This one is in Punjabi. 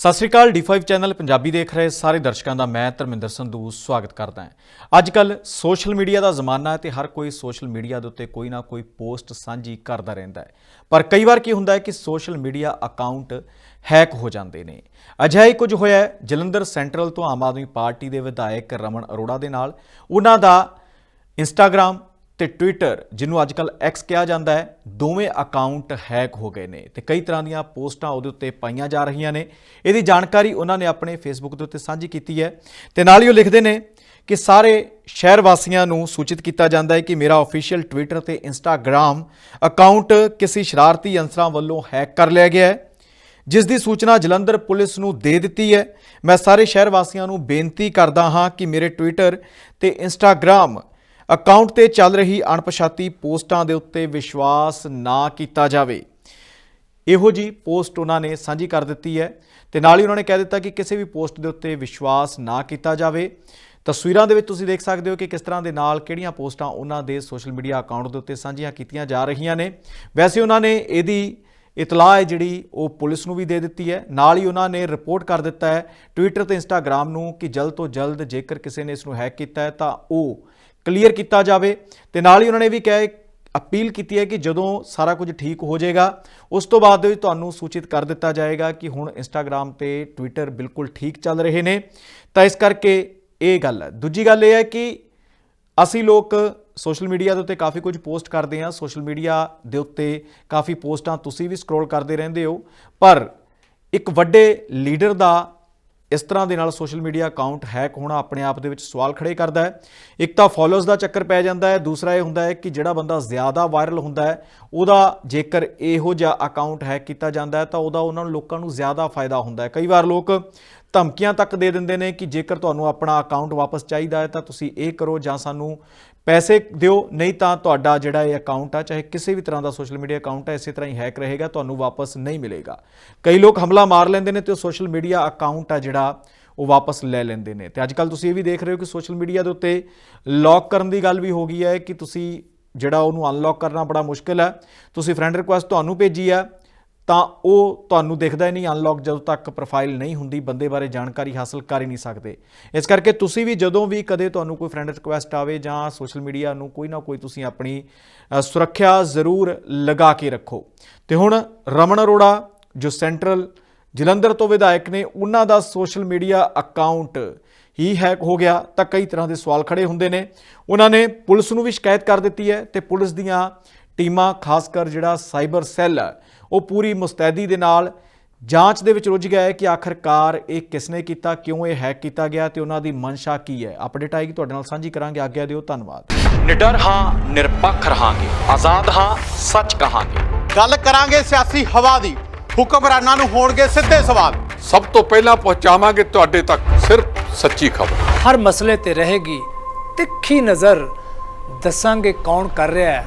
ਸਤਿ ਸ੍ਰੀ ਅਕਾਲ D5 ਚੈਨਲ ਪੰਜਾਬੀ ਦੇਖ ਰਹੇ ਸਾਰੇ ਦਰਸ਼ਕਾਂ ਦਾ ਮੈਂ ਧਰਮਿੰਦਰ ਸੰਧੂ, ਸਵਾਗਤ ਕਰਦਾ ਹਾਂ। ਅੱਜ ਕੱਲ ਸੋਸ਼ਲ ਮੀਡੀਆ ਦਾ ਜ਼ਮਾਨਾ ਹੈ ਤੇ ਹਰ ਕੋਈ ਸੋਸ਼ਲ ਮੀਡੀਆ ਦੇ ਉੱਤੇ ਕੋਈ ਨਾ ਕੋਈ ਪੋਸਟ ਸਾਂਝੀ ਕਰਦਾ ਰਹਿੰਦਾ ਹੈ। ਪਰ ਕਈ ਵਾਰ ਕੀ ਹੁੰਦਾ ਹੈ ਕਿ ਸੋਸ਼ਲ ਮੀਡੀਆ ਅਕਾਊਂਟ ਹੈਕ ਹੋ ਜਾਂਦੇ ਨੇ। ਅਜਿਹਾ ਹੀ ਕੁਝ ਹੋਇਆ ਜਲੰਧਰ ਸੈਂਟਰਲ ਤੋਂ ਆਮ ਆਦਮੀ ਪਾਰਟੀ ਦੇ ਵਿਧਾਇਕ ਰਮਨ ਅਰੋੜਾ ਦੇ ਨਾਲ। ਉਹਨਾਂ ਦਾ ਇੰਸਟਾਗ੍ਰam ਤੇ ਟਵਿੱਟਰ ਜਿਹਨੂੰ ਅੱਜਕੱਲ ਐਕਸ ਕਿਹਾ ਜਾਂਦਾ ਹੈ, ਦੋਵੇਂ ਅਕਾਊਂਟ ਹੈਕ ਹੋ ਗਏ ਨੇ ਤੇ ਕਈ ਤਰ੍ਹਾਂ ਦੀਆਂ ਪੋਸਟਾਂ ਉਹਦੇ ਉੱਤੇ ਪਾਈਆਂ ਜਾ ਰਹੀਆਂ ਨੇ। ਇਹਦੀ ਜਾਣਕਾਰੀ ਉਹਨਾਂ ਨੇ ਆਪਣੇ ਫੇਸਬੁੱਕ ਦੇ ਉੱਤੇ ਸਾਂਝੀ ਕੀਤੀ ਹੈ। ਤੇ ਨਾਲ ਹੀ ਉਹ ਲਿਖਦੇ ਨੇ ਕਿ ਸਾਰੇ ਸ਼ਹਿਰ ਵਾਸੀਆਂ ਨੂੰ ਸੂਚਿਤ ਕੀਤਾ ਜਾਂਦਾ ਹੈ ਕਿ ਮੇਰਾ ਅਫੀਸ਼ੀਅਲ ਟਵਿੱਟਰ ਤੇ ਇੰਸਟਾਗ੍ਰam ਅਕਾਊਂਟ ਕਿਸੇ ਸ਼ਰਾਰਤੀ ਅੰਸਰਾਂ ਵੱਲੋਂ ਹੈਕ ਕਰ ਲਿਆ ਗਿਆ ਹੈ। ਜਿਸ ਦੀ ਸੂਚਨਾ ਜਲੰਧਰ ਪੁਲਿਸ ਨੂੰ ਦੇ ਦਿੱਤੀ ਹੈ। ਮੈਂ ਸਾਰੇ ਸ਼ਹਿਰ ਵਾਸੀਆਂ ਨੂੰ ਬੇਨਤੀ ਕਰਦਾ ਹਾਂ ਕਿ ਮੇਰੇ ਟਵਿੱਟਰ ਤੇ ਇੰਸਟਾਗ੍ਰam ਅਕਾਊਂਟ ਤੇ ਚੱਲ ਰਹੀ ਅਣਪਛਾਤੀ ਪੋਸਟਾਂ ਦੇ ਉੱਤੇ ਵਿਸ਼ਵਾਸ ਨਾ ਕੀਤਾ ਜਾਵੇ। ਇਹੋ ਜੀ ਪੋਸਟ ਉਹਨਾਂ ਨੇ ਸਾਂਝੀ ਕਰ ਦਿੱਤੀ ਹੈ ਤੇ ਨਾਲ ਹੀ ਉਹਨਾਂ ਨੇ ਕਹਿ ਦਿੱਤਾ ਕਿ ਕਿਸੇ ਵੀ ਪੋਸਟ ਦੇ ਉੱਤੇ ਵਿਸ਼ਵਾਸ ਨਾ ਕੀਤਾ ਜਾਵੇ। ਤਸਵੀਰਾਂ ਦੇ ਵਿੱਚ ਤੁਸੀਂ ਦੇਖ ਸਕਦੇ ਹੋ ਕਿ ਕਿਸ ਤਰ੍ਹਾਂ ਦੇ ਨਾਲ ਕਿਹੜੀਆਂ ਪੋਸਟਾਂ ਉਹਨਾਂ ਦੇ ਸੋਸ਼ਲ ਮੀਡੀਆ ਅਕਾਊਂਟ ਦੇ ਉੱਤੇ ਸਾਂਝੀਆਂ ਕੀਤੀਆਂ ਜਾ ਰਹੀਆਂ ਨੇ। ਵੈਸੇ ਉਹਨਾਂ ਨੇ ਇਹਦੀ ਇਤਲਾਹ ਹੈ ਜਿਹੜੀ ਉਹ ਪੁਲਿਸ ਨੂੰ ਵੀ ਦੇ ਦਿੱਤੀ ਹੈ। ਨਾਲ ਹੀ ਉਹਨਾਂ ਨੇ ਰਿਪੋਰਟ ਕਰ ਦਿੱਤਾ ਹੈ ਟਵਿੱਟਰ ਤੇ ਇੰਸਟਾਗ੍ਰam ਨੂੰ ਕਿ ਜਲਦ ਤੋਂ ਜਲਦ ਜੇਕਰ ਕਿਸੇ ਨੇ ਇਸ ਨੂੰ ਹੈਕ ਕੀਤਾ ਹੈ ਤਾਂ ਉਹ ਕਲੀਅਰ ਕੀਤਾ ਜਾਵੇ। ਤੇ ਨਾਲ ਹੀ ਉਹਨਾਂ ਨੇ ਵੀ ਕਿਹਾ, ਅਪੀਲ ਕੀਤੀ ਹੈ ਕਿ ਜਦੋਂ ਸਾਰਾ ਕੁਝ ਠੀਕ ਹੋ ਜਾਏਗਾ, ਉਸ ਤੋਂ ਬਾਅਦ ਦੇ ਵਿੱਚ ਤੁਹਾਨੂੰ ਸੂਚਿਤ ਕਰ ਦਿੱਤਾ ਜਾਏਗਾ ਕਿ ਹੁਣ ਇੰਸਟਾਗ੍ਰam ਤੇ ਟਵਿੱਟਰ ਬਿਲਕੁਲ ਠੀਕ ਚੱਲ ਰਹੇ ਨੇ। ਤਾਂ ਇਸ ਕਰਕੇ ਇਹ ਗੱਲ ਹੈ। ਦੂਜੀ ਗੱਲ ਇਹ ਹੈ ਕਿ ਅਸੀਂ ਲੋਕ ਸੋਸ਼ਲ ਮੀਡੀਆ ਦੇ ਉੱਤੇ ਕਾਫੀ ਕੁਝ ਪੋਸਟ ਕਰਦੇ ਹਾਂ। ਸੋਸ਼ਲ ਮੀਡੀਆ ਦੇ ਉੱਤੇ ਕਾਫੀ ਪੋਸਟਾਂ ਤੁਸੀਂ ਵੀ ਸਕਰੋਲ ਕਰਦੇ ਰਹਿੰਦੇ ਹੋ। ਪਰ ਇੱਕ ਵੱਡੇ ਲੀਡਰ ਦਾ ਇਸ ਤਰ੍ਹਾਂ ਦੇ ਨਾਲ ਸੋਸ਼ਲ ਮੀਡੀਆ ਅਕਾਊਂਟ ਹੈਕ ਹੋਣਾ ਆਪਣੇ ਆਪ ਦੇ ਵਿੱਚ ਸਵਾਲ ਖੜੇ ਕਰਦਾ ਹੈ। ਇੱਕ ਤਾਂ ਫਾਲੋਅਰਸ ਦਾ ਚੱਕਰ ਪੈ ਜਾਂਦਾ ਹੈ, ਦੂਸਰਾ ਇਹ ਹੁੰਦਾ ਹੈ ਕਿ ਜਿਹੜਾ ਬੰਦਾ ਜ਼ਿਆਦਾ ਵਾਇਰਲ ਹੁੰਦਾ ਹੈ, ਉਹਦਾ ਜੇਕਰ ਇਹੋ ਜਿਹਾ ਅਕਾਊਂਟ ਹੈਕ ਕੀਤਾ ਜਾਂਦਾ ਹੈ ਤਾਂ ਉਹਦਾ ਉਹਨਾਂ ਨੂੰ ਲੋਕਾਂ ਨੂੰ ਜ਼ਿਆਦਾ ਫਾਇਦਾ ਹੁੰਦਾ ਹੈ। ਕਈ ਵਾਰ ਲੋਕ ਧਮਕੀਆਂ ਤੱਕ ਦੇ ਦਿੰਦੇ ਨੇ ਕਿ ਜੇਕਰ ਤੁਹਾਨੂੰ ਆਪਣਾ ਅਕਾਊਂਟ ਵਾਪਸ ਚਾਹੀਦਾ ਹੈ ਤਾਂ ਤੁਸੀਂ ਇਹ ਕਰੋ ਜਾਂ ਸਾਨੂੰ ਪੈਸੇ ਦਿਓ, ਨਹੀਂ ਤਾਂ ਤੁਹਾਡਾ ਜਿਹੜਾ ਇਹ ਅਕਾਊਂਟ ਆ, ਚਾਹੇ ਕਿਸੇ ਵੀ ਤਰ੍ਹਾਂ ਦਾ ਸੋਸ਼ਲ ਮੀਡੀਆ ਅਕਾਊਂਟ ਹੈ ਇਸੇ ਤਰ੍ਹਾਂ ਹੀ ਹੈਕ ਰਹੇਗਾ, ਤੁਹਾਨੂੰ ਵਾਪਸ ਨਹੀਂ ਮਿਲੇਗਾ। ਕਈ ਲੋਕ ਹਮਲਾ ਮਾਰ ਲੈਂਦੇ ਨੇ ਤੇ ਉਹ ਸੋਸ਼ਲ ਮੀਡੀਆ ਅਕਾਊਂਟ ਆ ਜਿਹੜਾ ਉਹ ਵਾਪਸ ਲੈ ਲੈਂਦੇ ਨੇ। ਤੇ ਅੱਜ ਕੱਲ ਤੁਸੀਂ ਇਹ ਵੀ ਦੇਖ ਰਹੇ ਹੋ ਕਿ ਸੋਸ਼ਲ ਮੀਡੀਆ ਦੇ ਉੱਤੇ ਲੌਕ ਕਰਨ ਦੀ ਗੱਲ ਵੀ ਹੋ ਗਈ ਹੈ ਕਿ ਤੁਸੀਂ ਜਿਹੜਾ ਉਹਨੂੰ ਅਨਲੌਕ ਕਰਨਾ ਬੜਾ ਮੁਸ਼ਕਿਲ ਹੈ। ਤੁਸੀਂ ਫਰੈਂਡ ਰਿਕੁਐਸਟ ਤੁਹਾਨੂੰ ਭੇਜੀ ਆ ਤਾਂ ਉਹ ਤੁਹਾਨੂੰ ਦਿਖਦਾ ਹੀ ਨਹੀਂ ਅਨਲੌਕ ਜਦੋਂ ਤੱਕ ਪ੍ਰੋਫਾਈਲ ਨਹੀਂ ਹੁੰਦੀ, ਬੰਦੇ ਬਾਰੇ ਜਾਣਕਾਰੀ ਹਾਸਲ ਕਰ ਹੀ ਨਹੀਂ ਸਕਦੇ। ਇਸ ਕਰਕੇ ਤੁਸੀਂ ਵੀ ਜਦੋਂ ਵੀ ਕਦੇ ਤੁਹਾਨੂੰ ਕੋਈ ਫਰੈਂਡ ਰਿਕੁਐਸਟ ਆਵੇ ਜਾਂ ਸੋਸ਼ਲ ਮੀਡੀਆ ਨੂੰ ਕੋਈ ਨਾ ਕੋਈ ਤੁਸੀਂ ਆਪਣੀ ਸੁਰੱਖਿਆ ਜ਼ਰੂਰ ਲਗਾ ਕੇ ਰੱਖੋ। ਤੇ ਹੁਣ ਰਮਨ ਅਰੋੜਾ, ਜੋ ਸੈਂਟਰਲ ਜਲੰਧਰ ਤੋਂ ਵਿਧਾਇਕ ਨੇ, ਉਹਨਾਂ ਦਾ ਸੋਸ਼ਲ ਮੀਡੀਆ ਅਕਾਊਂਟ ਹੀ ਹੈਕ ਹੋ ਗਿਆ, ਤਾਂ ਕਈ ਤਰ੍ਹਾਂ ਦੇ ਸਵਾਲ ਖੜੇ ਹੁੰਦੇ ਨੇ। ਉਹਨਾਂ ਨੇ ਪੁਲਿਸ ਨੂੰ ਵੀ ਸ਼ਿਕਾਇਤ ਕਰ ਦਿੱਤੀ ਹੈ ਤੇ ਪੁਲਿਸ ਦੀਆਂ ਟੀਮਾਂ, ਖਾਸ ਕਰ ਜਿਹੜਾ ਸਾਈਬਰ ਸੈੱਲ ਹੈ ਉਹ ਪੂਰੀ ਮੁਸਤੈਦੀ ਦੇ ਨਾਲ ਜਾਂਚ ਦੇ ਵਿੱਚ ਰੁੱਝ ਗਿਆ ਹੈ ਕਿ ਆਖਰਕਾਰ ਇਹ ਕਿਸਨੇ ਕੀਤਾ ਕਿਉਂ ਇਹ ਹੈਕ ਕੀਤਾ ਗਿਆ ਤੇ ਉਹਨਾਂ ਦੀ ਮਨਸ਼ਾ ਕੀ ਹੈ। ਅਪਡੇਟ ਆਏਗੀ ਤੁਹਾਡੇ ਨਾਲ ਸਾਂਝੀ ਕਰਾਂਗੇ। ਆਗਿਆ ਦਿਓ ਧੰਨਵਾਦ। ਨਿਡਰ ਹਾਂ ਨਿਰਪੱਖ ਰਹਾਂਗੇ। ਆਜ਼ਾਦ ਹਾਂ ਸੱਚ ਕਹਾਂਗੇ। ਗੱਲ ਕਰਾਂਗੇ ਸਿਆਸੀ ਹਵਾ ਦੀ। ਹੁਕਮਰਾਨਾਂ ਨੂੰ ਹੋਣਗੇ ਸਿੱਧੇ ਸਵਾਲ। ਸਭ ਤੋਂ ਪਹਿਲਾਂ ਪਹੁੰਚਾਵਾਂਗੇ ਤੁਹਾਡੇ ਤੱਕ ਸਿਰਫ ਸੱਚੀ ਖਬਰ। ਹਰ ਮਸਲੇ ਤੇ ਰਹੇਗੀ ਤਿੱਖੀ ਨਜ਼ਰ। ਦੱਸਾਂਗੇ ਕੌਣ ਕਰ ਰਿਹਾ ਹੈ।